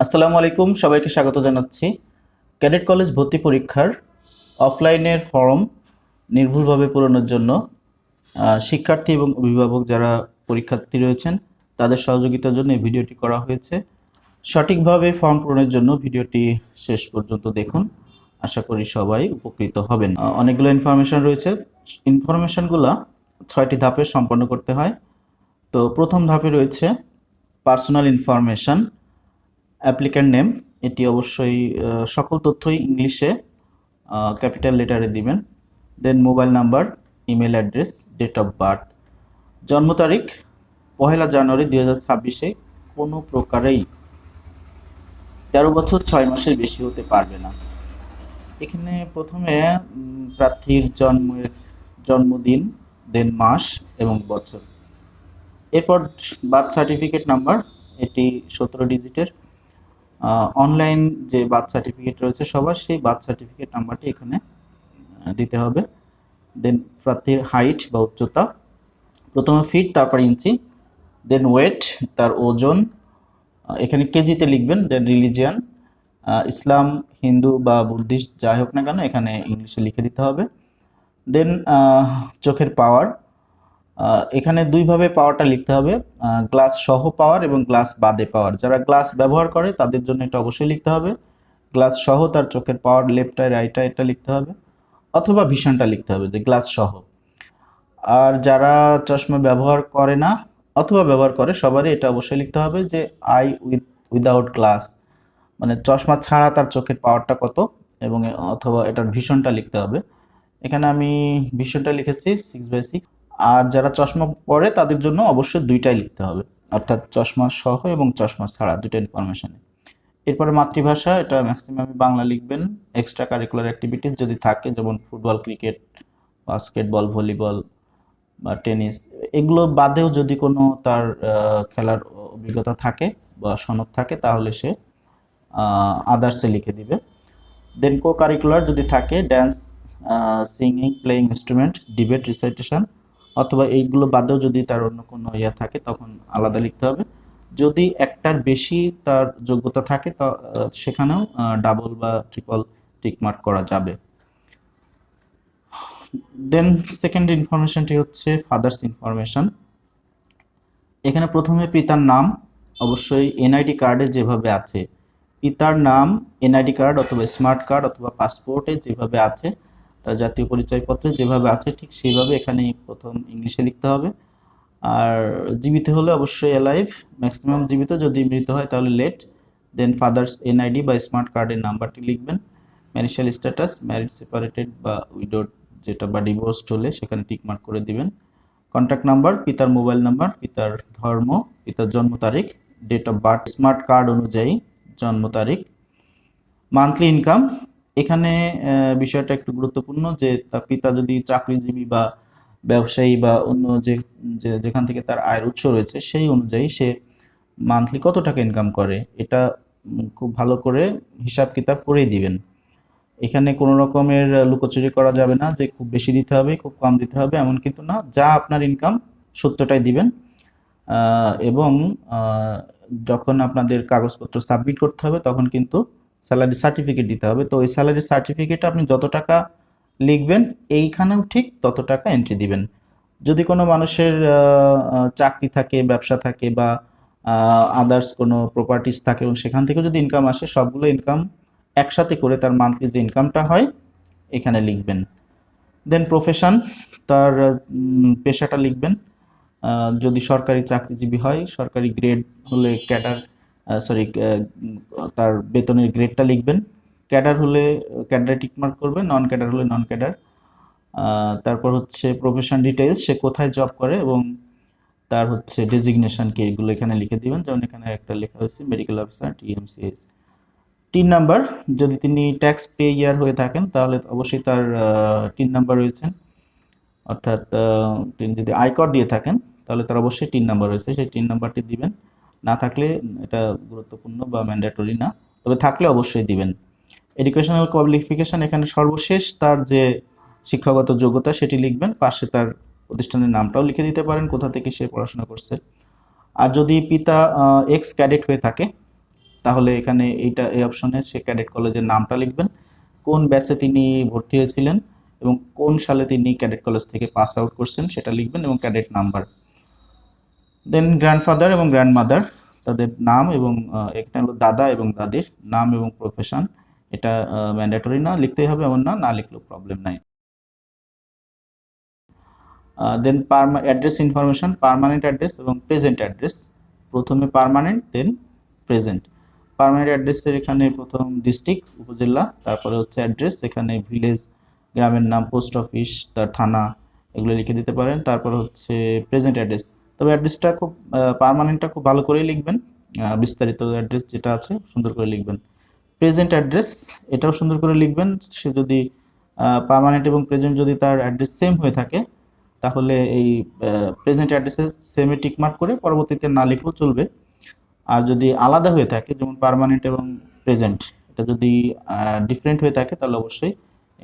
আসসালামু আলাইকুম, সবাইকে স্বাগত জানাচ্ছি। ক্যাডেট কলেজ ভর্তি পরীক্ষার অফলাইনের ফর্ম নির্ভুলভাবে পূরণের জন্য শিক্ষার্থী এবং অভিভাবক যারা পরীক্ষার্থী রয়েছেন, তাদের সহযোগিতার জন্য এই ভিডিওটি করা হয়েছে। সঠিকভাবে ফর্ম পূরণের জন্য ভিডিওটি শেষ পর্যন্ত দেখুন। আশা করি সবাই উপকৃত হবেন। অনেকগুলো ইনফরমেশন রয়েছে। ইনফরমেশনগুলো ছয়টি ধাপে সম্পন্ন করতে হয়। তো প্রথম ধাপে রয়েছে পার্সোনাল ইনফরমেশন অ্যাপ্লিক্যান্ট নেম এটি অবশ্যই সকল তথ্যই ইংলিশে ক্যাপিটাল লেটারে দিবেন। Then mobile number email address date of birth জন্ম তারিখ, পহেলা জানুয়ারি দুই হাজার ছাব্বিশে কোনো প্রকারেই তেরো বছর ছয় মাসের বেশি হতে পারবে না। এখানে প্রথমে প্রার্থীর জন্মের জন্মদিন দেন মাস এবং বছর। এরপর বার্থ সার্টিফিকেট নাম্বার এটি সতেরো ডিজিটের অনলাইন যে বার্থ সার্টিফিকেট রয়েছে সবার, সেই বার্থ সার্টিফিকেট নাম্বারটি এখানে দিতে হবে। দেন প্রার্থীর হাইট বা উচ্চতা, প্রথমে ফিট তারপর ইঞ্চি দেন ওয়েট তার ওজন এখানে কেজিতে লিখবেন দেন রিলিজিয়ান ইসলাম, হিন্দু বা বুদ্ধিস্ট, যাই হোক না কেন, এখানে ইংলিশে লিখে দিতে হবে। দেন চোখের পাওয়ার এখানে দুইভাবে পাওয়ারটা লিখতে হবে। গ্লাস সহ পাওয়ার এবং গ্লাস বাদে পাওয়ার যারা গ্লাস ব্যবহার করে, তাদের জন্য এটা অবশ্যই লিখতে হবে। গ্লাস সহ তার চোখের পাওয়ার লেফট আই রাইট এটা লিখতে হবে। অথবা ভীষণটা লিখতে হবে যে গ্লাস সহ। আর যারা চশমা ব্যবহার করে না, অথবা ব্যবহার করে, সবারই এটা অবশ্যই লিখতে হবে যে আই উইথ উইদাউট গ্লাস মানে চশমা ছাড়া তার চোখের পাওয়ারটা কত এবং অথবা এটার ভীষণটা লিখতে হবে। এখানে আমি ভীষণটা লিখেছি সিক্স বাই সিক্স আর যারা চশমা পরে, তাদের জন্য অবশ্যই দুইটাই লিখতে হবে। অর্থাৎ চশমা সহ এবং চশমা ছাড়া দুইটা ইনফরমেশনে এরপরে মাতৃভাষা, এটা ম্যাক্সিমাম বাংলা লিখবেন। এক্সট্রা কারিকুলার অ্যাক্টিভিটিস যদি থাকে, যেমন ফুটবল, ক্রিকেট বাস্কেটবল ভলিবল বা টেনিস এগুলো বাদেও যদি কোনো তার খেলার অভিজ্ঞতা থাকে বা সনদ থাকে, তাহলে সে আদার্সে লিখে দিবে। দেন কো কারিকুলার যদি থাকে dance singing playing instrument debate recitation অথবা এইগুলো বাদেও যদি তার অন্য কোনো ইয়ে থাকে, তখন আলাদা লিখতে হবে। যদি একটার বেশি তার যোগ্যতা থাকে, তা সেখানেও ডাবল বা ট্রিপল টিক মার্ক করা যাবে। দেন সেকেন্ড ইনফরমেশনটি হচ্ছে ফাদার্স ইনফরমেশন এখানে প্রথমে পিতার নাম, অবশ্যই এনআইডি কার্ডে যেভাবে আছে। পিতার নাম এনআইডি কার্ড অথবা স্মার্ট কার্ড অথবা পাসপোর্টে যেভাবে আছে তার জাতীয় পরিচয়পত্রে যেভাবে আছে ঠিক সেইভাবে এখানে প্রথম ইংলিশে লিখতে হবে। আর জীবিত হলে অবশ্যই অ্যালাইভ ম্যাক্সিমাম জীবিত যদি মৃত হয় তাহলে লেট দেন ফাদার্স এনআইডি বা স্মার্ট কার্ডের নাম্বারটি লিখবেন। ম্যারিশাল স্ট্যাটাস ম্যারিড সেপারেটেড বা উইডোড যেটা বা ডিভোর্সড হলে সেখানে টিকমার্ক করে দিবেন। কন্ট্যাক্ট নাম্বার পিতার মোবাইল নাম্বার পিতার ধর্ম, পিতার জন্ম তারিখ date of birth smart card অনুযায়ী জন্ম তারিখ। মান্থলি ইনকাম এখানে বিষয়টা একটু গুরুত্বপূর্ণ যে তার পিতা যদি চাকরিজীবী বা ব্যবসায়ী বা অন্য যে যেখান থেকে তার আয়ের উৎস রয়েছে, সেই অনুযায়ী সে মান্থলি কত টাকা ইনকাম করে, এটা খুব ভালো করে হিসাব কিতাব করেই দিবেন। এখানে কোনো রকমের লুকোচুরি করা যাবে না যে খুব বেশি দিতে হবে, খুব কম দিতে হবে, এমন কিন্তু না। যা আপনার ইনকাম সত্যটাই দিবেন। এবং যখন আপনাদের কাগজপত্র সাবমিট করতে হবে, তখন কিন্তু স্যালারি সার্টিফিকেট দিতে হবে। তো ওই স্যালারি সার্টিফিকেটে আপনি যত টাকা লিখবেন, এইখানেও ঠিক তত টাকা এন্ট্রি দিবেন। যদি কোনো মানুষের চাকরি থাকে, ব্যবসা থাকে বা আদার্স কোনো প্রপার্টিস থাকে এবং সেখান থেকে যদি ইনকাম আসে, সবগুলো ইনকাম একসাথে করে তার মান্থলি যে ইনকামটা হয়, এখানে লিখবেন। দেন প্রফেশন তার পেশাটা লিখবেন। যদি সরকারি চাকরিজীবী হয়, সরকারি গ্রেড হলে ক্যাডার সরি তার বেতনের গ্রেডটা লিখবেন। ক্যাডার হলে ক্যাডারে টিকমার্ক করবেন নন ক্যাডার হলে নন ক্যাডার তারপর হচ্ছে প্রফেশন ডিটেলস সে কোথায় জব করে এবং তার হচ্ছে ডেজিগনেশন কি, এগুলো এখানে লিখে দিবেন। যেমন এখানে একটা লেখা হয়েছে মেডিকেল অফিসার টিএমসিএস তিন নাম্বার, যদি তিনি ট্যাক্স পে ইয়ার হয়ে থাকেন, তাহলে অবশ্যই তার তিন নাম্বার রয়েছেন অর্থাৎ তিনি যদি আয়কর দিয়ে থাকেন, তাহলে তার অবশ্যই তিন নাম্বার রয়েছে। সেই তিন নাম্বারটি দিবেন। না থাকলে এটা গুরুত্বপূর্ণ বা ম্যান্ডেটরি না। তবে থাকলে অবশ্যই দিবেন। এডুকেশনাল কোয়ালিফিকেশন এখানে সর্বশেষ তার যে শিক্ষাগত যোগ্যতা সেটি লিখবেন, পাশে তার প্রতিষ্ঠানের নামটাও লিখে দিতে পারেন, কোথা থেকে সে পড়াশোনা করছে। আর যদি পিতা এক্স ক্যাডেট হয়ে থাকে, তাহলে এখানে এইটা, এই অপশনে সে ক্যাডেট কলেজের নামটা লিখবেন। কোন ব্যাচে তিনি ভর্তি হয়েছিলেন এবং কোন সালে তিনি ক্যাডেট কলেজ থেকে পাস আউট করছেন সেটা লিখবেন এবং ক্যাডেট নাম্বার দেন গ্র্যান্ডফাদার এবং গ্র্যান্ডমাদার তাদের নাম এবং এখানে হলো দাদা এবং দাদির নাম এবং প্রফেশন এটা ম্যান্ডেটরি না, লিখতেই হবে এমন না না লিখলেও প্রবলেম নাই। Then perma address information permanent address এবং প্রেজেন্ট অ্যাড্রেস প্রথমে পারমানেন্ট দেন প্রেজেন্ট পার্মানেন্ট অ্যাড্রেসের এখানে প্রথম ডিস্ট্রিক্ট উপজেলা, তারপরে হচ্ছে অ্যাড্রেস এখানে ভিলেজ গ্রামের নাম পোস্ট অফিস তার থানা, এগুলো লিখে দিতে পারেন। তারপর হচ্ছে প্রেজেন্ট অ্যাড্রেস তবে অ্যাড্রেসটা খুব পার্মানেন্টটা খুব ভালো করেই লিখবেন। বিস্তারিত অ্যাড্রেস যেটা আছে, সুন্দর করে লিখবেন। প্রেজেন্ট অ্যাড্রেস এটাও সুন্দর করে লিখবেন। সে যদি পার্মানেন্ট এবং প্রেজেন্ট যদি তার অ্যাড্রেস সেম হয়ে থাকে, তাহলে এই প্রেজেন্ট অ্যাড্রেসে সেমে টিকমার্ক করে পরবর্তীতে না লিখলেও চলবে। আর যদি আলাদা হয়ে থাকে, যেমন পার্মানেন্ট এবং প্রেজেন্ট এটা যদি ডিফারেন্ট হয়ে থাকে, তাহলে অবশ্যই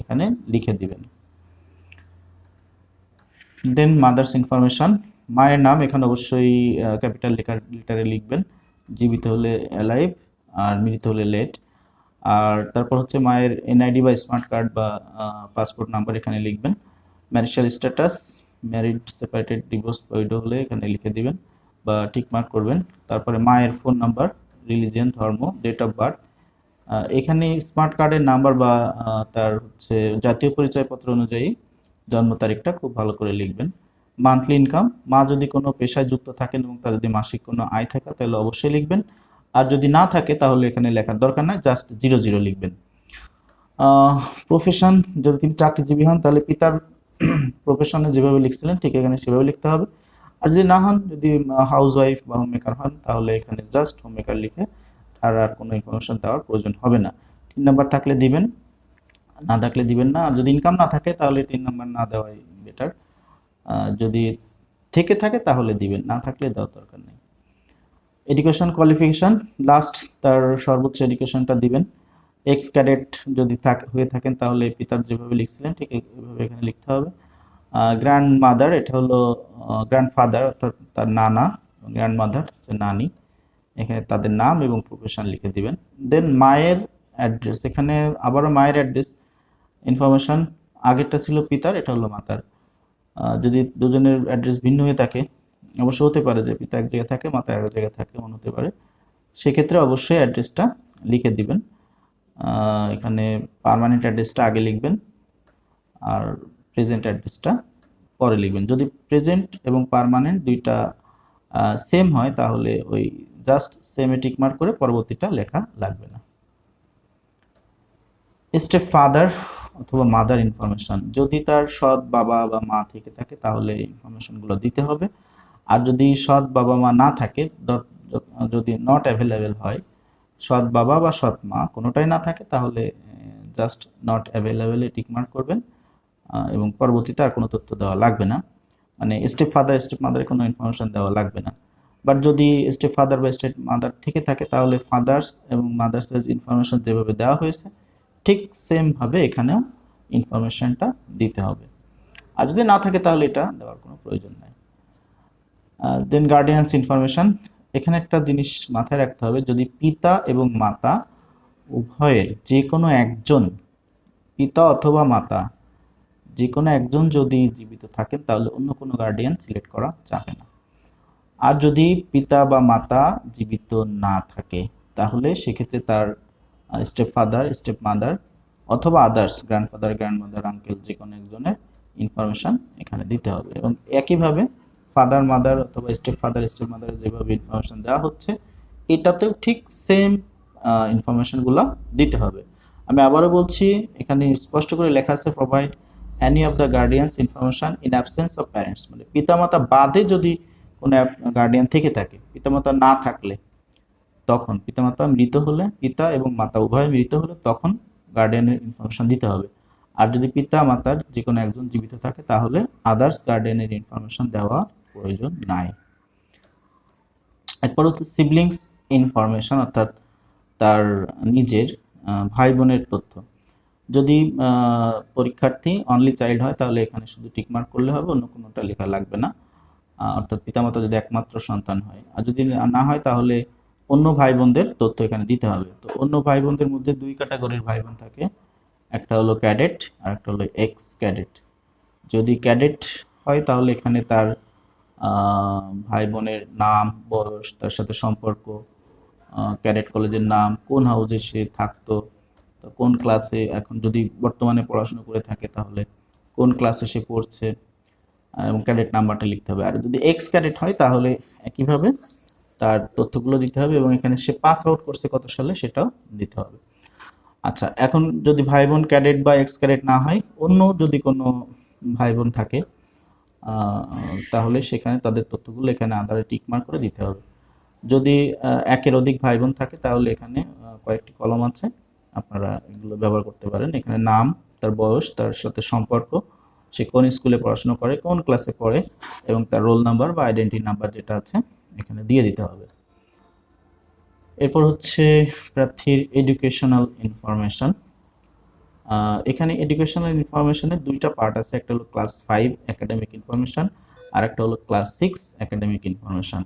এখানে লিখে দিবেন। দেন মাদার্স ইনফরমেশন মায়ের নাম, এখানে অবশ্যই ক্যাপিটাল লেখার লেটারে লিখবেন। জীবিত হলে অ্যালাইভ আর মৃত হলে লেট আর তারপর হচ্ছে মায়ের এনআইডি বা স্মার্ট কার্ড বা পাসপোর্ট নাম্বার এখানে লিখবেন। Marital status married separated divorce বৈধ হলে এখানে লিখে দিবেন বা টিক মার্ক করবেন। তারপরে মায়ের ফোন নাম্বার রিলিজিয়ান ধর্ম ডেট অফ বার্থ এখানে স্মার্ট কার্ডের নাম্বার বা তার হচ্ছে জাতীয় পরিচয়পত্র অনুযায়ী জন্ম তারিখটা খুব ভালো করে লিখবেন। মান্থলি ইনকাম মা যদি কোনো পেশায় যুক্ত থাকেন এবং তার যদি মাসিক কোনো আয় থাকে, তাহলে অবশ্যই লিখবেন। আর যদি না থাকে, তাহলে এখানে লেখার দরকার নাই জাস্ট জিরো জিরো লিখবেন। প্রফেশন যদি তিনি চাকরিজীবী হন, তাহলে পিতার প্রফেশনে যেভাবে লিখছিলেন, ঠিক এখানে সেভাবে লিখতে হবে। আর যদি না হন, যদি হাউস ওয়াইফ বা হোম মেকার হন, তাহলে এখানে জাস্ট হোম মেকার লিখে তার আর কোনো ইনফরমেশন দেওয়ার প্রয়োজন হবে না। তিন নাম্বার থাকলে দিবেন, না থাকলে দিবেন না। আর যদি ইনকাম না থাকে, তাহলে তিন নাম্বার না দেওয়াই বেটার যদি থেকে থাকে তাহলে দিবেন, না থাকলে দেওয়ার দরকার নেই। এডুকেশন কোয়ালিফিকেশন লাস্ট তার সর্বোচ্চ এডুকেশনটা দিবেন। এক্স ক্যাডেট যদি থাক, হয়ে থাকেন তাহলে পিতার যেভাবে লিখছিলেন ঠিক এইভাবে এখানে লিখতে হবে। গ্র্যান্ড মাদার এটা হলো গ্র্যান্ড ফাদার অর্থাৎ তার নানা গ্র্যান্ড মাদার নানি, এখানে তাদের নাম এবং প্রফেশন লিখে দিবেন। দেন মায়ের অ্যাড্রেস এখানে আবারও মায়ের অ্যাড্রেস ইনফরমেশন আগেরটা ছিল পিতার, এটা হলো মাতার। যদি দুজনের অ্যাড্রেস ভিন্ন হয়ে থাকে, অবশ্য হতে পারে যে পিতা এক জায়গায় থাকে, মাতা এক জায়গায় থাকে, এমন হতে পারে। সেক্ষেত্রে অবশ্যই অ্যাড্রেসটা লিখে দিবেন। এখানে পার্মানেন্ট অ্যাড্রেসটা আগে লিখবেন আর প্রেজেন্ট অ্যাড্রেসটা পরে লিখবেন। যদি প্রেজেন্ট এবং পার্মানেন্ট দুইটা সেম হয়, তাহলে ওই জাস্ট সেমে টিক মার্ক করে পরবর্তীটা লেখা লাগবে না। স্টেপ ফাদার অথবা মাদার ইনফরমেশন যদি তার সৎ বাবা বা মা থেকে থাকে, তাহলে ইনফরমেশনগুলো দিতে হবে। আর যদি সৎ বাবা মা না থাকে যদি নট অ্যাভেলেবেল হয়, সৎ বাবা বা সৎ মা কোনোটাই না থাকে, তাহলে জাস্ট নট অ্যাভেলেবেলে টিকমার্ক করবেন। এবং পরবর্তীতে আর কোনো তথ্য দেওয়া লাগবে না। মানে স্টেপ ফাদার স্টেপ মাদারের কোনো ইনফরমেশন দেওয়া লাগবে না। বাট যদি স্টেপ ফাদার বা স্টেপ মাদার থেকে থাকে, তাহলে ফাদার্স এবং মাদার্সের ইনফরমেশন যেভাবে দেওয়া হয়েছে ঠিক সেমভাবে এখানেও ইনফরমেশনটা দিতে হবে। আর যদি না থাকে তাহলে এটা দেওয়ার কোনো প্রয়োজন নাই। দেন গার্ডিয়ানস ইনফরমেশন এখানে একটা জিনিস মাথায় রাখতে হবে, যদি পিতা এবং মাতা উভয়ের যে কোনো একজন, পিতা অথবা মাতা যে কোনো একজন যদি জীবিত থাকেন, তাহলে অন্য কোনো গার্ডিয়ান সিলেক্ট করা যাবে না। আর যদি পিতা বা মাতা জীবিত না থাকে, তাহলে সেক্ষেত্রে তার স্টেপ ফাদার স্টেপ মাদার অথবা আদার্স গ্র্যান্ডফাদার গ্র্যান্ডমাদার আঙ্কেল যে কোনো একজনের ইনফরমেশন এখানে দিতে হবে। এবং একইভাবে ফাদার মাদার অথবা স্টেপ ফাদার স্টেপ মাদার যেভাবে ইনফরমেশন দেওয়া হচ্ছে, এটাতেও ঠিক সেম ইনফরমেশনগুলো দিতে হবে। আমি আবারও বলছি, এখানে স্পষ্ট করে লেখা আছে provide any of the guardians information in absence of parents মানে পিতামাতা বাদে যদি কোনো গার্ডিয়ান থেকে থাকে, পিতামাতা না থাকলে তখন পিতামাতা মৃত হলে পিতা এবং মাতা উভয় মৃত হলে তখন গার্ডিয়ানের ইনফরমেশন দিতে হবে। আর যদি পিতা মাতার যে কোনো একজন জীবিত থাকে, তাহলে আদার্স গার্ডিয়ানের ইনফরমেশন দেওয়া প্রয়োজন নাই। এরপর হচ্ছে সিবলিংস ইনফরমেশন অর্থাৎ তার নিজের ভাই বোনের তথ্য। যদি পরীক্ষার্থী অনলি চাইল্ড হয়, তাহলে এখানে শুধু টিকমার্ক করলে হবে, অন্য কোনোটা লেখা লাগবে না। অর্থাৎ পিতামাতা যদি একমাত্র সন্তান হয়। আর যদি না হয়, তাহলে অন্য ভাই বোনদের তথ্য এখানে দিতে হবে। তো অন্য ভাই বোনদের মধ্যে দুই ক্যাটাগরির ভাই বোন থাকে। একটা হলো ক্যাডেট আর একটা হলো এক্স ক্যাডেট যদি ক্যাডেট হয় তাহলে এখানে তার ভাই বোনের নাম, বয়স, তার সাথে সম্পর্ক ক্যাডেট কলেজের নাম, কোন হাউসে সে থাকতো কোন ক্লাসে, এখন যদি বর্তমানে পড়াশুনো করে থাকে তাহলে কোন ক্লাসে সে পড়ছে, এবং ক্যাডেট নাম্বারটা লিখতে হবে। আর যদি এক্স ক্যাডেট হয় তাহলে একইভাবে তার তথ্যগুলো দিতে হবে এবং এখানে সে পাস আউট করছে কত সালে সেটাও দিতে হবে। আচ্ছা এখন যদি ভাই বোন ক্যাডেট বা এক্স ক্যাডেট না হয়, অন্য যদি কোনো ভাই বোন থাকে তাহলে সেখানে তাদের তথ্যগুলো এখানে আধারে টিক মার্ক করে দিতে হবে। যদি একের অধিক ভাই বোন থাকে, তাহলে এখানে কয়েকটি কলম আছে। আপনারা এগুলো ব্যবহার করতে পারেন। এখানে নাম, তার বয়স, তার সাথে সম্পর্ক, সে কোন স্কুলে পড়াশোনা করে, কোন ক্লাসে পড়ে, এবং তার রোল নাম্বার বা আইডেন্টি নাম্বার যেটা আছে এখানে দিয়ে দিতে হবে। এরপর হচ্ছে প্রার্থীর এডুকেশনাল ইনফরমেশন এখানে এডুকেশনাল ইনফরমেশনের দুইটা পার্ট আছে, একটা হলো ক্লাস ফাইভ একাডেমিক ইনফরমেশন আর একটা হলো ক্লাস সিক্স একাডেমিক ইনফরমেশন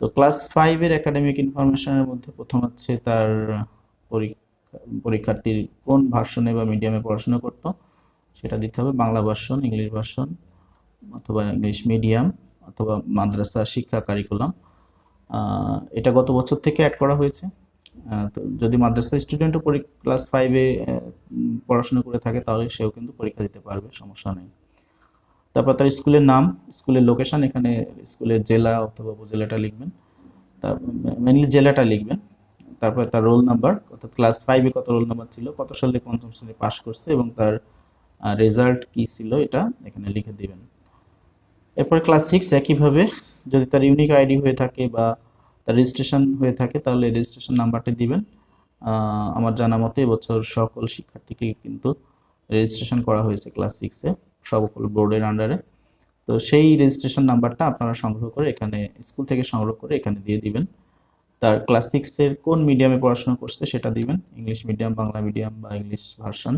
তো ক্লাস ফাইভের একাডেমিক ইনফরমেশনের মধ্যে প্রথম হচ্ছে তার পরীক্ষা পরীক্ষার্থীর কোন ভার্সনে বা মিডিয়ামে পড়াশোনা করতো, সেটা দিতে হবে। বাংলা ভার্সন, ইংলিশ ভার্সন, অথবা ইংলিশ মিডিয়াম অথবা মাদ্রাসা শিক্ষা কারিকুলাম এটা গত বছর থেকে অ্যাড করা হয়েছে। যদি মাদ্রাসা স্টুডেন্টও ক্লাস ফাইভে পড়াশোনা করে থাকে, তাহলে সেও কিন্তু পরীক্ষা দিতে পারবে, সমস্যা নেই। তারপর তার স্কুলের নাম, স্কুলের লোকেশন এখানে স্কুলের জেলা অথবা উপজেলাটা লিখবেন। তার মেনলি জেলাটা লিখবেন। তারপর তার রোল নাম্বার অর্থাৎ ক্লাস ফাইভে কত রোল নাম্বার ছিল, কত সালে পঞ্চম শ্রেণি পাস করছে এবং তার রেজাল্ট কি ছিল, এটা এখানে লিখে দিবেন। এরপর ক্লাস সিক্স একইভাবে যদি তার ইউনিক আইডি হয়ে থাকে বা তার রেজিস্ট্রেশন হয়ে থাকে, তাহলে রেজিস্ট্রেশন নাম্বারটি দিবেন। আমার জানা মতে এবছর সকল শিক্ষার্থীকে কিন্তু রেজিস্ট্রেশন করা হয়েছে ক্লাস সিক্সে সকল বোর্ডের আন্ডারে তো সেই রেজিস্ট্রেশন নাম্বারটা আপনারা সংগ্রহ করে এখানে স্কুল থেকে সংগ্রহ করে এখানে দিয়ে দিবেন। তার ক্লাস সিক্সের কোন মিডিয়ামে পড়াশোনা করছে সেটা দিবেন। ইংলিশ মিডিয়াম বাংলা মিডিয়াম বা ইংলিশ ভার্সন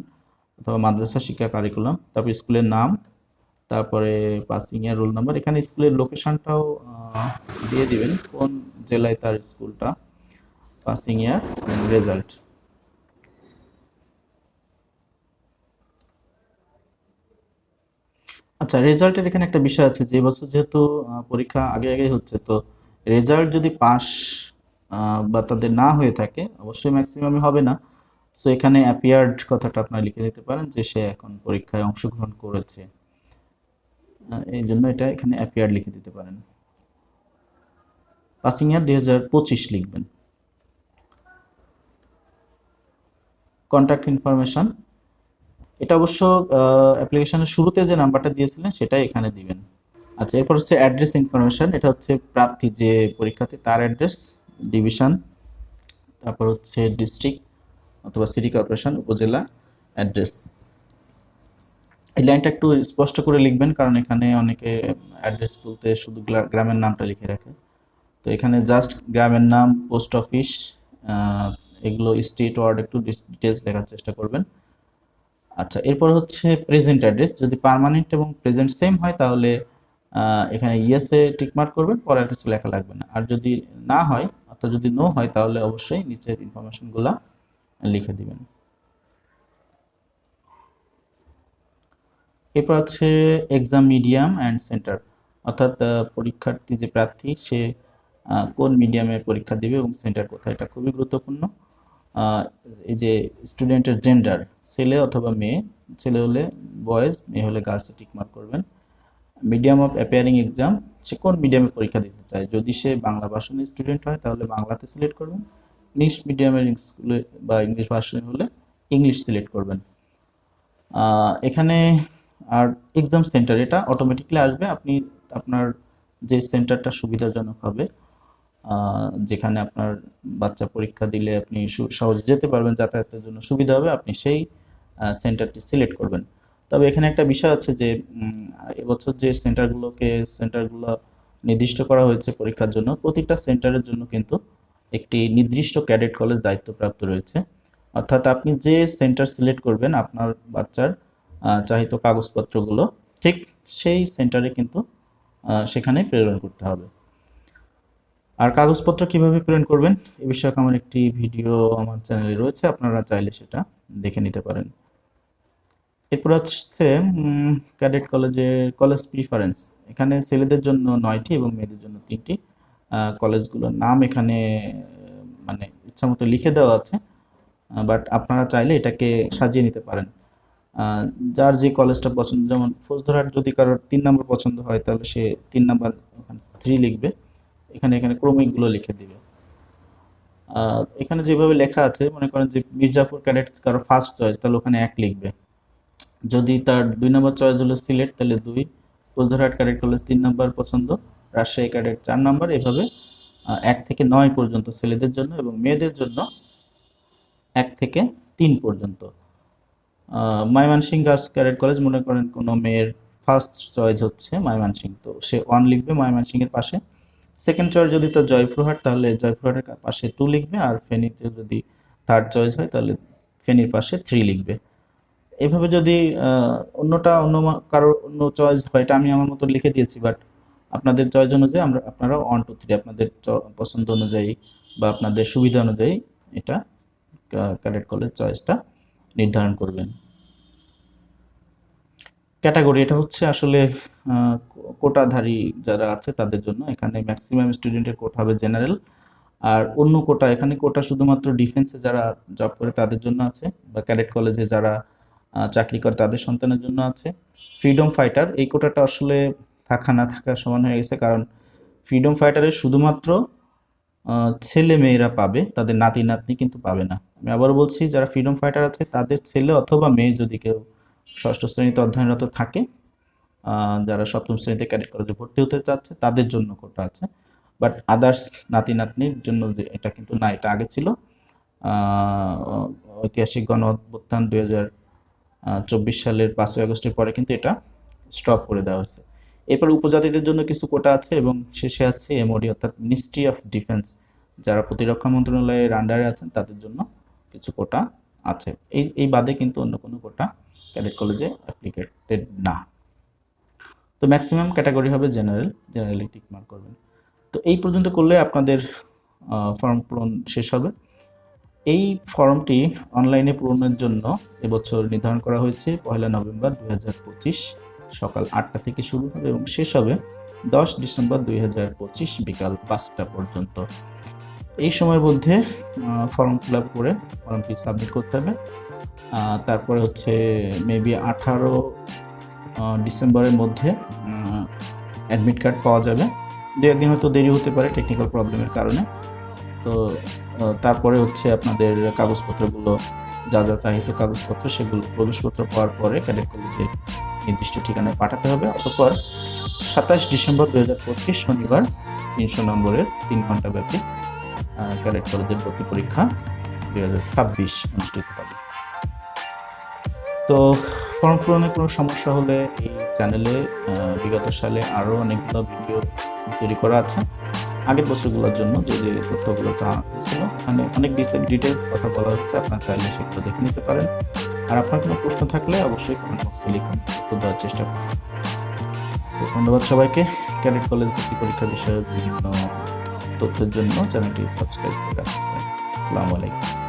অথবা মাদ্রাসা শিক্ষা কারিকুলাম তারপর স্কুলের নাম তারপরে পাসিং ইয়ার রোল নাম্বার এখানে স্কুলের লোকেশনটাও দিয়ে দিবেন, কোন জেলায় তার স্কুলটা পাসিং ইয়ার রেজাল্ট আচ্ছা রেজাল্টের এখানে একটা বিষয় আছে, যে বছর যেহেতু পরীক্ষা আগে আগে হচ্ছে, তো রেজাল্ট যদি পাস বা তাদের না হয়ে থাকে, অবশ্যই ম্যাক্সিমামে হবে না। সো এখানে অ্যাপিয়ার্ড কথাটা আপনারা লিখে দিতে পারেন যে সে এখন পরীক্ষায় অংশগ্রহণ করেছে। এই জন্য এটা এখানে অ্যাপিয়ার্ড লিখে দিতে পারেন। পাসিং ইয়ার দুই হাজার পঁচিশ লিখবেন। কন্ট্যাক্ট ইনফরমেশন এটা অবশ্য অ্যাপ্লিকেশনের শুরুতে যে নাম্বারটা দিয়েছিলেন সেটাই এখানে দিবেন। আচ্ছা এরপর হচ্ছে অ্যাড্রেস ইনফরমেশন এটা হচ্ছে প্রার্থী যে পরীক্ষার্থী তার অ্যাড্রেস ডিভিশন তারপর হচ্ছে ডিস্ট্রিক্ট অথবা সিটি কর্পোরেশন উপজেলা অ্যাড্রেস এই লাইনটা একটু স্পষ্ট করে লিখবেন, কারণ এখানে অনেকে অ্যাড্রেস বলতে শুধু গ্রামের নামটা লিখে রাখে। তো এখানে জাস্ট গ্রামের নাম পোস্ট অফিস এগুলো স্টেট ওয়ার্ড একটু ডিটেলস দেখার চেষ্টা করবেন। আচ্ছা এরপর হচ্ছে প্রেজেন্ট অ্যাড্রেস যদি পার্মানেন্ট এবং প্রেজেন্ট সেম হয়, তাহলে এখানে ইয়েসে টিকমার্ক করবেন, পরের কিছু লেখা লাগবে না। আর যদি না হয়, অর্থাৎ যদি নো হয়, তাহলে অবশ্যই নিচের ইনফরমেশনগুলো লিখে দিবেন। এরপর আছে এক্সাম মিডিয়াম অ্যান্ড সেন্টার অর্থাৎ পরীক্ষার্থী যে প্রার্থী, সে কোন মিডিয়ামে পরীক্ষা দেবে এবং সেন্টার কোথায়? এটা খুবই গুরুত্বপূর্ণ। এই যে স্টুডেন্টের জেন্ডার ছেলে অথবা মেয়ে, ছেলে হলে বয়েজ মেয়ে হলে গার্লসে টিকমার্ক করবেন। মিডিয়াম অফ অ্যাপিয়ারিং এক্সাম সে কোন মিডিয়ামে পরীক্ষা দিতে চায়? যদি সে বাংলা ভাষণের স্টুডেন্ট হয়, তাহলে বাংলাতে সিলেক্ট করবেন। ইংলিশ মিডিয়ামের স্কুলে বা ইংলিশ ভার্সনে হলে ইংলিশ সিলেক্ট করবেন। এখানে আর এক্সাম সেন্টার এটা অটোমেটিকলি আসবে, আপনি আপনার যে সেন্টারটা সুবিধাজনক হবে যেখানে আপনার বাচ্চা পরীক্ষা দিলে আপনি সহজে যেতে পারবেন, যাতায়াতের জন্য সুবিধা হবে, আপনি সেই সেন্টারটি সিলেক্ট করবেন। তবে এখানে একটা বিষয় আছে যে এবছর যে সেন্টারগুলোকে সেন্টারগুলো নির্দিষ্ট করা হয়েছে পরীক্ষার জন্য, প্রতিটা সেন্টারের জন্য কিন্তু একটি নির্দিষ্ট ক্যাডেট কলেজ দায়িত্বপ্রাপ্ত রয়েছে। অর্থাৎ আপনি যে সেন্টার সিলেক্ট করবেন, আপনার বাচ্চার চাহিত কাগজপত্রগুলো ঠিক সেই সেন্টারে কিন্তু সেখানে প্রেরণ করতে হবে। আর কাগজপত্র কীভাবে প্রেরণ করবেন? এ বিষয়ক আমার একটি ভিডিও আমার চ্যানেলে রয়েছে, আপনারা চাইলে সেটা দেখে নিতে পারেন। এরপর হচ্ছে ক্যাডেট কলেজে কলেজ প্রিফারেন্স এখানে ছেলেদের জন্য নয়টি এবং মেয়েদের জন্য তিনটি। কলেজগুলোর নাম এখানে মানে ইচ্ছামতো লিখে দেওয়া আছে বাট আপনারা চাইলে এটাকে সাজিয়ে নিতে পারেন। যার যে কলেজটা পছন্দ, যেমন ফৌজদারহাট যদি কারোর তিন নম্বর পছন্দ হয়, তাহলে সে তিন নাম্বার থ্রি লিখবে। এখানে এখানে ক্রমিকগুলো লিখে দিবে। এখানে যেভাবে লেখা আছে, মনে করেন যে মির্জাপুর ক্যাডেট কারও ফার্স্ট চয়েস তাহলে ওখানে এক লিখবে। যদি তার দুই নম্বর চয়েস হলো সিলেট, তাহলে দুই। ফৌজদারহাট ক্যাডেট কলেজ তিন নম্বর পছন্দ। রাজশাহী ক্যাডেট চার নম্বর এভাবে এক থেকে নয় পর্যন্ত ছেলেদের জন্য এবং মেয়েদের জন্য এক থেকে তিন পর্যন্ত। আহ, ময়মনসিং গার্লস ক্যাডেট কলেজ মনে করেন কোনো মেয়ের ফার্স্ট চয়েস হচ্ছে ময়মনসিং তো সে ওয়ান লিখবে ময়মনসিং এর পাশে। সেকেন্ড চয়েস যদি তার জয়পুরহাট তাহলে জয়পুরহাটের পাশে টু লিখবে আর ফেনীতে যদি থার্ড চয়েস হয় তাহলে ফেনীর পাশে থ্রি লিখবে। এভাবে যদি অন্যটা অন্য কারোর অন্য চয়েস হয় এটা আমি আমার মতো লিখে দিয়েছি বাট আপনাদের চয়েস অনুযায়ী আমরা আপনারা ওয়ান টু থ্রি আপনাদের পছন্দ অনুযায়ী বা আপনাদের সুবিধা অনুযায়ী এটা ক্যাডেট কলেজ চয়েসটা নির্ধারণ করবেন। ক্যাটাগরি, এটা হচ্ছে আসলে কোটাধারী যারা আছে তাদের জন্য। এখানে ম্যাক্সিমাম স্টুডেন্টের কোটা হবে জেনারেল আর অন্য কোটা এখানে কোটা শুধুমাত্র ডিফেন্সে যারা জব করে তাদের জন্য আছে, বা ক্যাডেট কলেজে যারা চাকরি করে তাদের সন্তানের জন্য আছে। ফ্রিডম ফাইটার এই কোটাটা আসলে থাকা না থাকা সমান হয়ে গেছে, কারণ ফ্রিডম ফাইটারে শুধুমাত্র ছেলে মেয়েরা পাবে, তাদের নাতি নাতনি কিন্তু পাবে না। আমি আবার বলছি, যারা ফ্রিডম ফাইটার আছে, তাদের ছেলে অথবা মেয়ে যদি কেউ ষষ্ঠ শ্রেণীতে অধ্যয়নরত থাকে যারা সপ্তম শ্রেণীতে ক্যাডেট কলেজে ভর্তি হতে চাচ্ছে, তাদের জন্য কোটা আছে। বাট আদার্স নাতি নাতনির জন্য এটা কিন্তু না, এটা আগে ছিল। ঐতিহাসিক গণ অভ্যুত্থান দুই হাজার চব্বিশ সালের পাঁচই আগস্টের পরে কিন্তু এটা স্টপ করে দেওয়া হয়েছে। এরপর উপজাতিদের জন্য কিছু কোটা আছে এবং শেষে আছে এমওডি অর্থাৎ মিনিস্ট্রি অফ ডিফেন্স যারা প্রতিরক্ষা মন্ত্রণালয়ের আন্ডারে আছেন, তাদের জন্য কিছু কোটা আছে। এই এই বাদে কিন্তু অন্য কোনো কোটা ক্যাডেট কলেজে অ্যাপ্লিকেটেড না। তো ম্যাক্সিমাম ক্যাটাগরি হবে জেনারেল জেনারেলি টিক মার্ক করবেন। তো এই পর্যন্ত করলে আপনাদের ফর্ম পূরণ শেষ হবে। এই ফর্মটি অনলাইনে পূরণের জন্য এবছর নির্ধারণ করা হয়েছে পয়লা নভেম্বর দু হাজার পঁচিশ। সকাল আটটা থেকে শুরু হবে এবং শেষ হবে দশ ডিসেম্বর দুই হাজার পঁচিশ বিকাল পাঁচটা পর্যন্ত। এই সময়ের মধ্যে ফর্ম ফিল আপ করে ফর্মটি সাবমিট করতে হবে। তারপরে হচ্ছে মেবি আঠারো ডিসেম্বরের মধ্যে অ্যাডমিট কার্ড পাওয়া যাবে। দু একদিন হয়তো দেরি হতে পারে টেকনিক্যাল প্রবলেমের কারণে। তো তারপরে হচ্ছে আপনাদের কাগজপত্রগুলো, যা যা চাহিত কাগজপত্র, সেগুলো প্রবেশপত্র পাওয়ার পরে ক্যাডেট কলেজে নির্দিষ্ট ঠিকানায় পাঠাতে হবে, অতঃপর সাতাশ ডিসেম্বর দু হাজার পঁচিশ শনিবার তিনশো নম্বরের তিন ঘণ্টা ব্যাপী ক্যাডেট কলেজের ভর্তি পরীক্ষা দুই হাজার ছাব্বিশ অনুষ্ঠিত হবে। তো ফর্ম পূরণে কোনো সমস্যা হলে এই চ্যানেলে বিগত সালে আরও অনেকগুলো ভিডিও তৈরি করা আছে। আগের বছরগুলোর জন্য যে যে তথ্যগুলো চাওয়া হয়েছিল ওখানে অনেক ডিটেলস কথা বলা হচ্ছে, আপনার চাইলে সেগুলো দেখে নিতে পারেন। আর আপনার কোনো প্রশ্ন থাকলে অবশ্যই কমেন্ট বক্সে লিখুন। উত্তর দেওয়ার চেষ্টা করুন। তো ধন্যবাদ সবাইকে। ক্যাডেট কলেজ ভর্তি পরীক্ষা বিষয়ে বিভিন্ন তথ্যের জন্য চ্যানেলটি সাবস্ক্রাইব করে রাখতে আসসালামু আলাইকুম।